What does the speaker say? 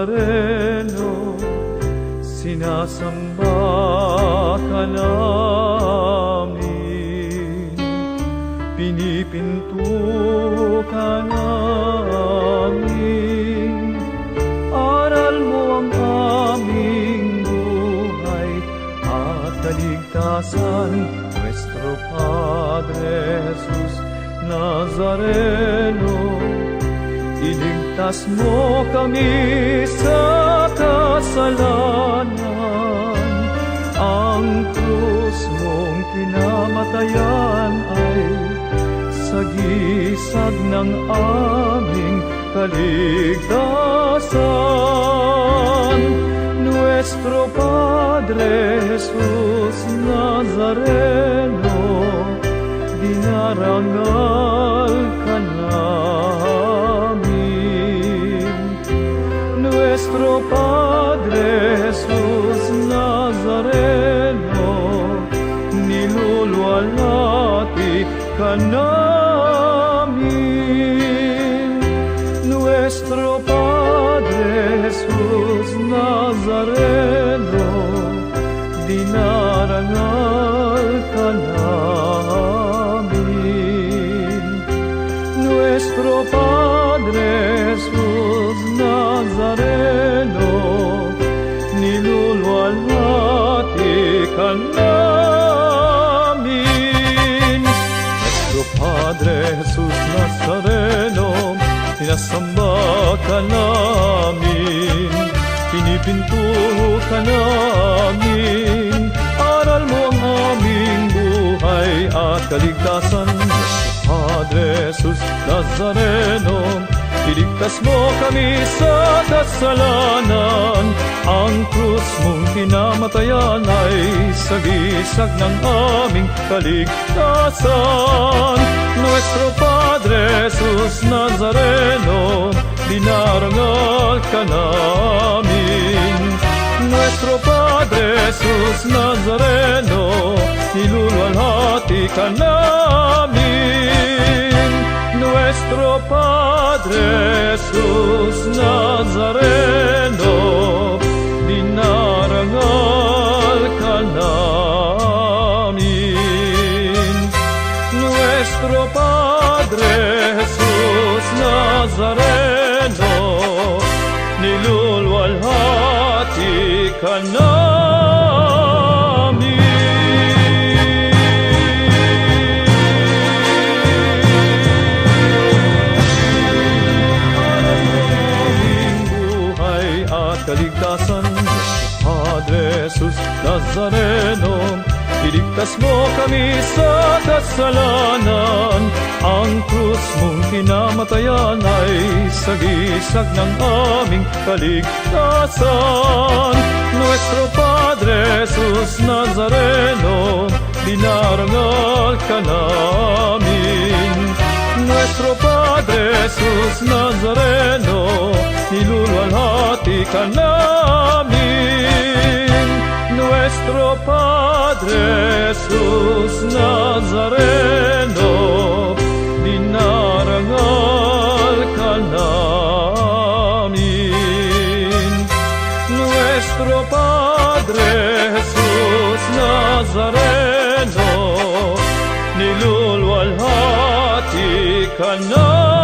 Nazareno, sinasamba ka namin, pinipinto ka namin, aral mo ang aming buhay at kaligtasan, Nuestro Padre Jesus Nazareno, Iligtas mo kami sa kasalanan. Ang krus mong kinamatayan ay Sagisag ng aming kaligtasan. Nuestro Padre Jesus Nazareno Dinarangal Nuestro Padre Jesus Nazareno Niluluwalhati ka namin Nuestro Padre Jesus Nazareno Dinarangal ka namin Niluluwalhati ka namin. Nuestro Padre Jesus Nazareno Sinasamba ka namin. Pinipinto ka namin. Aral mo ang aming buhay at kaligtasan. Nuestro Padre Jesus Nazareno Iligtas mo kami sa kasalanan. Ang krus mong kinamatayan ay sagisag ng aming kaligtasan. Nuestro Padre Jesus Nazareno Dinarangal ka namin. Nuestro Padre Jesus Nazareno Niluluwalhati ka namin. Nuestro Padre Jesus Nazareno Dinarangal ka namin Nuestro Padre Jesus Nazareno Niluluwalhati ka namin Iligtas mo kami sa kasalanan. Ang krus mong kinamatayan ay sagisag ng aming kaligtasan. Nuestro Padre Jesus Nazareno Dinarangal ka namin. Nuestro Padre Jesus Nazareno Niluluwalhati ka namin Nuestro Padre Jesus Nazareno Dinarangal ka namin Nuestro Padre Jesus Nazareno Niluluwalhati ka namin